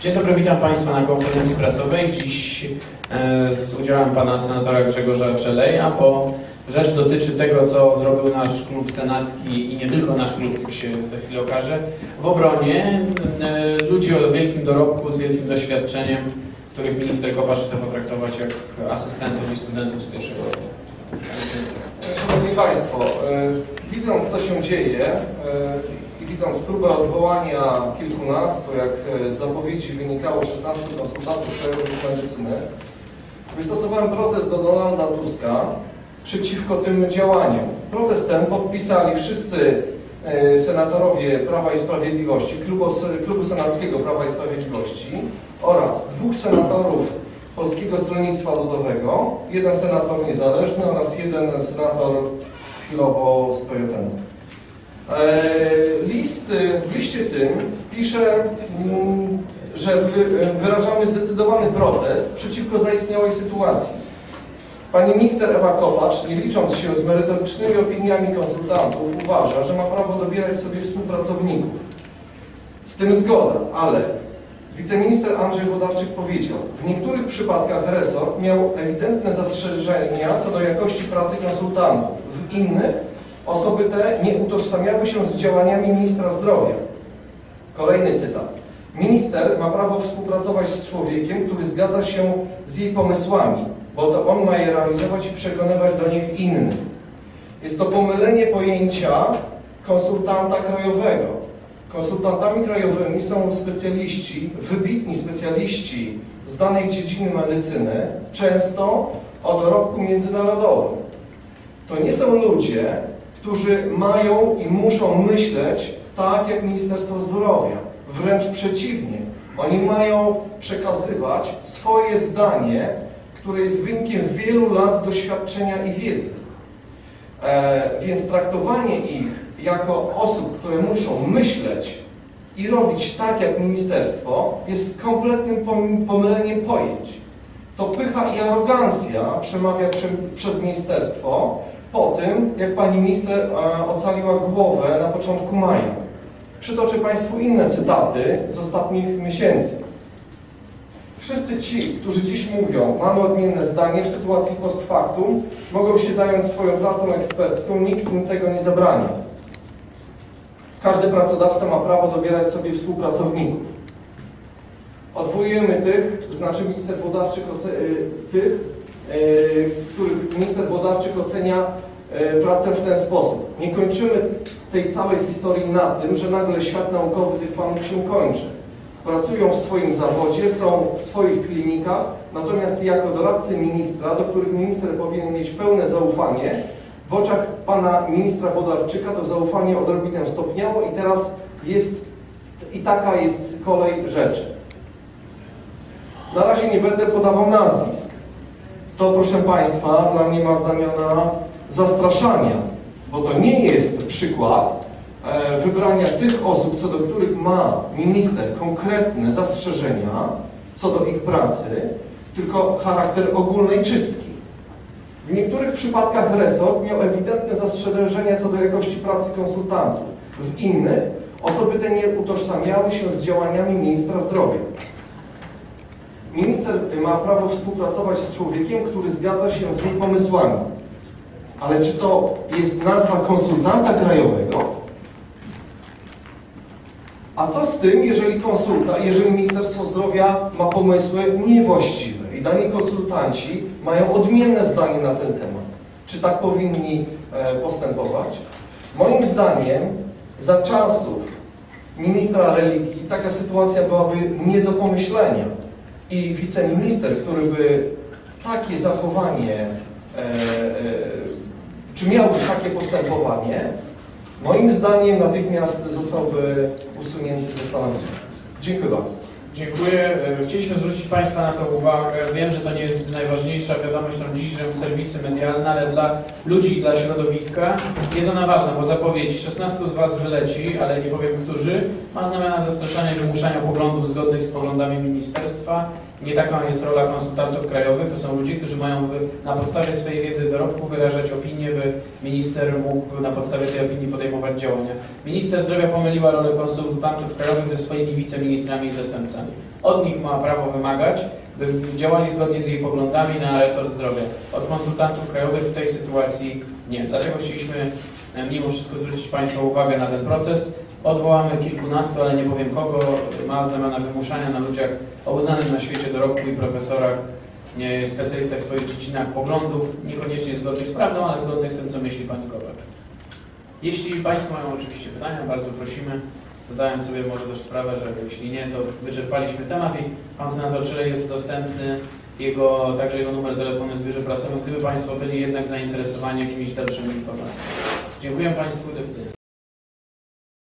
Dzień dobry, witam Państwa na konferencji prasowej. Dziś e, z udziałem Pana Senatora Grzegorza Czeleja, bo rzecz dotyczy tego, co zrobił nasz klub senacki i nie tylko nasz klub, jak się za chwilę okaże, w obronie e, ludzi o wielkim dorobku, z wielkim doświadczeniem, których minister Kopacz chce potraktować jak asystentów i studentów z pierwszego roku. Szanowni Państwo, e, widząc co się dzieje i widząc próbę odwołania kilkunastu, jak e, z zapowiedzi wynikało 16 konsultantów krajowych medycyny, wystosowałem protest do Donalda Tuska przeciwko tym działaniom. Protest ten podpisali wszyscy e, senatorowie Prawa i Sprawiedliwości, klubu, klubu senackiego Prawa i Sprawiedliwości oraz dwóch senatorów Polskiego Stronnictwa Ludowego, jeden senator niezależny oraz jeden senator chwilowo z PJN. E, List, w liście tym pisze, mm, że wy- wyrażamy zdecydowany protest przeciwko zaistniałej sytuacji. Pani minister Ewa Kopacz, nie licząc się z merytorycznymi opiniami konsultantów, uważa, że ma prawo dobierać sobie współpracowników. Z tym zgoda, ale wiceminister Andrzej Wodarczyk powiedział, w niektórych przypadkach resort miał ewidentne zastrzeżenia co do jakości pracy konsultantów. W innych osoby te nie utożsamiały się z działaniami ministra zdrowia. Kolejny cytat. Minister ma prawo współpracować z człowiekiem, który zgadza się z jej pomysłami, bo to on ma je realizować i przekonywać do nich innych. Jest to pomylenie pojęcia konsultanta krajowego. Konsultantami krajowymi są specjaliści, wybitni specjaliści z danej dziedziny medycyny, często o dorobku międzynarodowym. To nie są ludzie, którzy mają i muszą myśleć tak jak Ministerstwo Zdrowia. Wręcz przeciwnie. Oni mają przekazywać swoje zdanie, które jest wynikiem wielu lat doświadczenia i wiedzy. E, więc traktowanie ich jako osób, które muszą myśleć i robić tak jak ministerstwo, jest kompletnym pom- pomyleniem pojęć. To pycha i arogancja przemawia prze, przez ministerstwo po tym, jak pani minister e, ocaliła głowę na początku maja. Przytoczę Państwu inne cytaty z ostatnich miesięcy. Wszyscy ci, którzy dziś mówią, mamy odmienne zdanie, w sytuacji post factum mogą się zająć swoją pracą ekspercką, nikt im tego nie zabrania. Każdy pracodawca ma prawo dobierać sobie współpracowników. Odwołujemy tych, znaczy minister Włodarczyk, oce- y, tych, y, których minister Włodarczyk ocenia y, pracę w ten sposób. Nie kończymy tej całej historii na tym, że nagle świat naukowy tych panów się kończy. Pracują w swoim zawodzie, są w swoich klinikach, natomiast jako doradcy ministra, do których minister powinien mieć pełne zaufanie, w oczach pana ministra Wodarczyka to zaufanie odrobinę stopniało i teraz jest, i taka jest kolej rzeczy. Na razie nie będę podawał nazwisk. To, proszę Państwa, dla mnie ma znamiona zastraszania, bo to nie jest przykład e, wybrania tych osób, co do których ma minister konkretne zastrzeżenia co do ich pracy, tylko charakter ogólnej czystki. W niektórych przypadkach resort miał ewidentne zastrzeżenia co do jakości pracy konsultantów. W innych osoby te nie utożsamiały się z działaniami ministra zdrowia. Minister ma prawo współpracować z człowiekiem, który zgadza się z jej pomysłami. Ale czy to jest nazwa konsultanta krajowego? A co z tym, jeżeli konsulta, jeżeli Ministerstwo Zdrowia ma pomysły niewłaściwe i dani konsultanci mają odmienne zdanie na ten temat? Czy tak powinni e, postępować? Moim zdaniem za czasów ministra religii taka sytuacja byłaby nie do pomyślenia i wiceminister, który by takie zachowanie, e, e, czy miałby takie postępowanie, moim zdaniem natychmiast zostałby usunięty ze stanowiska. Dziękuję bardzo. Dziękuję. E, Chcieliśmy zwrócić Państwa na to uwagę. Wiem, że to nie jest najważniejsza wiadomość tą dzisiejszą serwisy medialne, ale dla ludzi i dla środowiska jest ona ważna, bo zapowiedź 16 z Was wyleci, ale nie powiem którzy, ma znamiona zastraszania i wymuszania poglądów zgodnych z poglądami ministerstwa. Nie taka jest rola konsultantów krajowych. To są ludzie, którzy mają na podstawie swojej wiedzy dorobku wyrażać opinie, by minister mógł na podstawie tej opinii podejmować działania. Minister zdrowia pomyliła rolę konsultantów krajowych ze swoimi wiceministrami i zastępcami. Od nich ma prawo wymagać, by działali zgodnie z jej poglądami na resort zdrowia. Od konsultantów krajowych w tej sytuacji nie. Dlatego chcieliśmy mimo wszystko zwrócić Państwa uwagę na ten proces. Odwołamy kilkunastu, ale nie powiem kogo, ma znamiona wymuszania na ludziach o uznanym na świecie dorobku i profesorach, nie, specjalistach swoich dziedzinach poglądów, niekoniecznie zgodnych z prawdą, ale zgodnych z tym, co myśli Pani Kowacz. Jeśli Państwo mają oczywiście pytania, bardzo prosimy. Zdając sobie może też sprawę, że jeśli nie, to wyczerpaliśmy temat i Pan Senator Czyle jest dostępny, jego, także jego numer telefonu jest w biurze prasowym, gdyby Państwo byli jednak zainteresowani jakimiś dalszymi informacjami. Dziękuję Państwu, do widzenia.